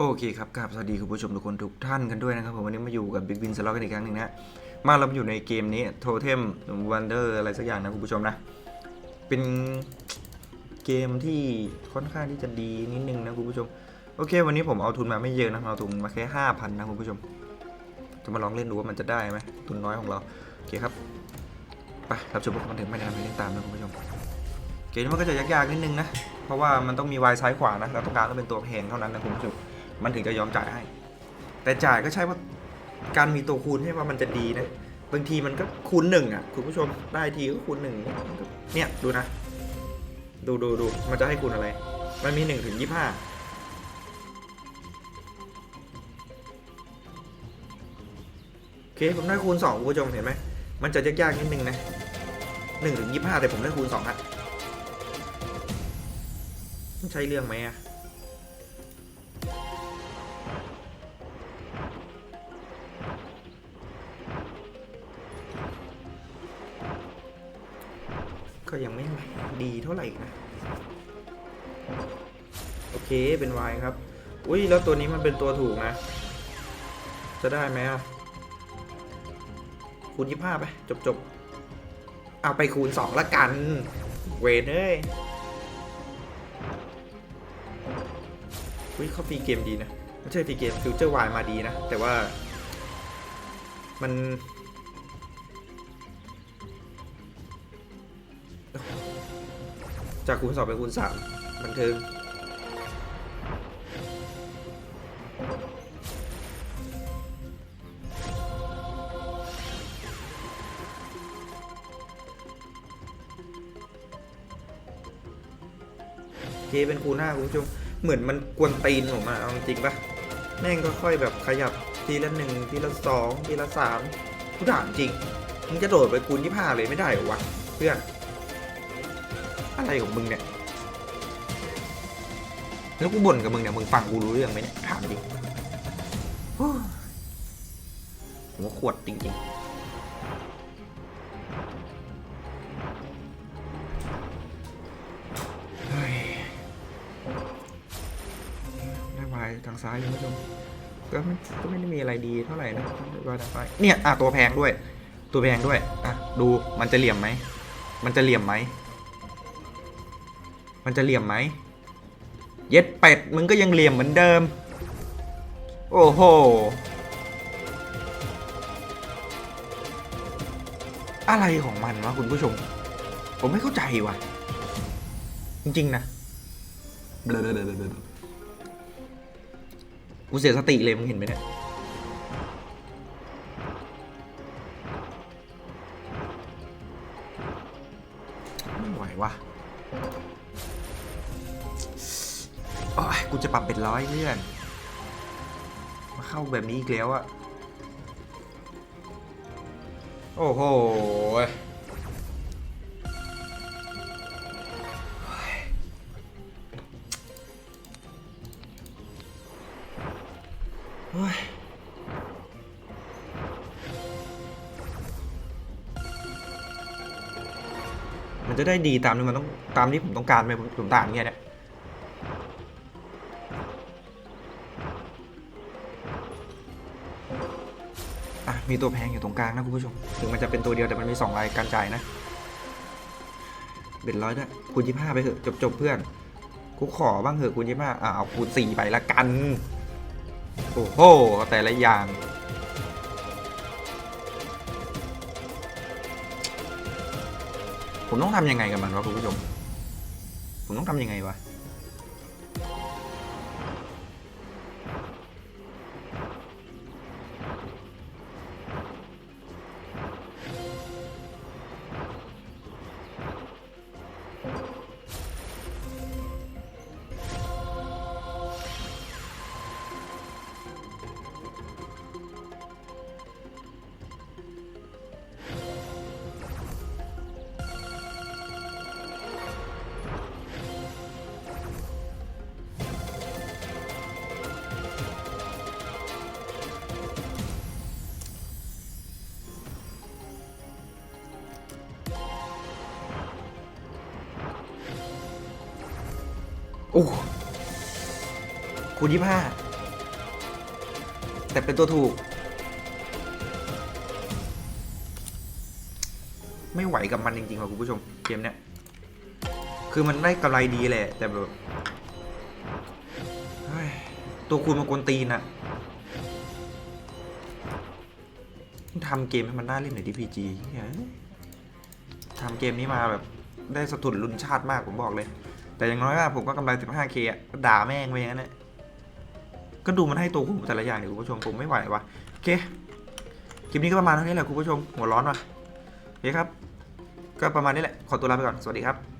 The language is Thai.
โอเคครับกราบสวัสดีคุณผู้ชมทุกคนทุกท่านกันด้วยนะครับผมวันนี้มาอยู่กับ Big Win สล็อตกันอีกครั้งหนึ่งนะ มาเราอยู่ในเกมนี้ Totem Wonder อะไรสักอย่างนะคุณผู้ชมนะ เป็นเกมที่ค่อนข้างที่จะดีนิดนึงนะคุณผู้ชม โอเค วันนี้ผมเอาทุนมาไม่เยอะนะเอาทุนมาแค่ห้าพันนะคุณผู้ชม จะมาลองเล่นดูว่ามันจะได้ไหมทุนน้อยของเราโอเคครับไปรับชมพวกมันถึงไม่ได้ไม่เล่นตามนะคุณผู้ชมเกมนี้มันก็จะยากๆนิดนึงนะเพราะว่ามันต้องมีวายซ้ายขวานะเราต้องการต้องเป็นตัวแพงเท่านั้นนะคุณผู้ชม มันถึงจะยอมจ่ายให้ แต่จ่ายก็ใช่ว่าการมีตัวคูณใช่ว่ามันจะดีนะ บางทีมันก็คูณหนึ่งอะ คุณผู้ชมได้ทีก็คูณหนึ่งเนี่ยดูนะ ดูดูดูมันจะให้คูณอะไร มันมีหนึ่งถึงยี่ห้าโอเคผมได้คูณสองคุณผู้ชมเห็นไหมมันจะยากๆนิดนึงนะหนึ่งถึงยี่ห้าแต่ผมได้คูณสองอะมันใช่เรื่องไหมอะ ก็ยังไม่ดีเท่าไหร่นะโอเคเป็นวายครับ อุ้ยแล้วตัวนี้มันเป็นตัวถูกนะ จะได้ไหมอะคูณยี่ห้าไป จบจบเอาไปคูณสองละกัน เวนเอ้ยอุ้ยเขาฟีเกมดีนะ ไม่ใช่ฟีเกมฟิวเจอร์วายมาดีนะ แต่ว่ามัน จากคูณสองไปคูณสามบันเทิงเคเป็นคูณห้าคุณผู้ชมเหมือนมันกวนตีนผมอะเอาจริงปะแม่งก็ค่อยแบบขยับทีละหนึ่งทีละสองทีละสามทุกด่านจริงมึงจะโดดไปคูณยี่ห้าเลยไม่ได้หรอวะเพื่อน อะไรของมึงเนี่ยแล้วกูบ่นกับมึงเนี่ยมึงฟังกูรู้เรื่องไหมเนี่ยถามจริงโหัวขวดจริงๆเฮ้ยได้วายทางซ้ายคุณผู้ชมก็ไม่ก็ไม่ได้มีอะไรดีเท่าไหร่นะวายทางซ้ายเนี่ยอะตัวแพงด้วย ตัวแพงด้วยอะดูมันจะเหลี่ยมไหมมันจะเหลี่ยมไหม มันจะเหลี่ยมไหม เย็ดเป็ดมึงก็ยังเหลี่ยมเหมือนเดิม โอ้โห อะไรของมันวะคุณผู้ชม ผมไม่เข้าใจว่ะ จริง ๆ นะเบลอๆๆๆกูเสียสติเลยมึงเห็นไหมเนี่ย กูจะปรับเป็นร้อยเพื่อน มาเข้าแบบนี้อีกแล้วอะโอ้โหมันจะได้ดีตามที่มันต้องตามที่ผมต้องการไหมผมผมตามเงี้ยเนี่ย มีตัวแพงอยู่ตรงกลางนะคุณผู้ชม ถึงมันจะเป็นตัวเดียวแต่มันมี2รายการจ่ายนะ เบ็ดร้อยด้วยคูณยี่ห้าไปเถอะจบจบๆเพื่อน กูขอบ้างเถอะคูณยี่ห้าอะเอาคูณสี่ไปละกัน โอ้โห แต่ละอย่าง ผมต้องทำยังไงกับมันวะคุณผู้ชม ผมต้องทำยังไงวะ โอ้คูณยี่ห้าแต่เป็นตัวถูก ไม่ไหวกับมันจริงๆครับคุณผู้ชม เกมเนี้ย คือมันได้กำไรดีแหละ แต่แบบตัวคูณมากวนตีนอะทำเกมให้มันน่าเล่นหน่อยดิพีจีทำเกมนี้มาแบบได้สะทุนรุนชาติมากผมบอกเลย แต่อย่างน้อยก็ผมก็กำไร 15k อะก็ด่าแม่งไปอย่างนั้นแหละก็ดูมันให้ตัวคุณแต่ละอย่างดิคุณผู้ชมผมไม่ไหววะโอเคคลิปนี้ก็ประมาณเท่านี้แหละคุณผู้ชมหัวร้อนว่ะโอเคครับ ก็ประมาณนี้แหละขอตัวลาไปก่อนสวัสดีครับ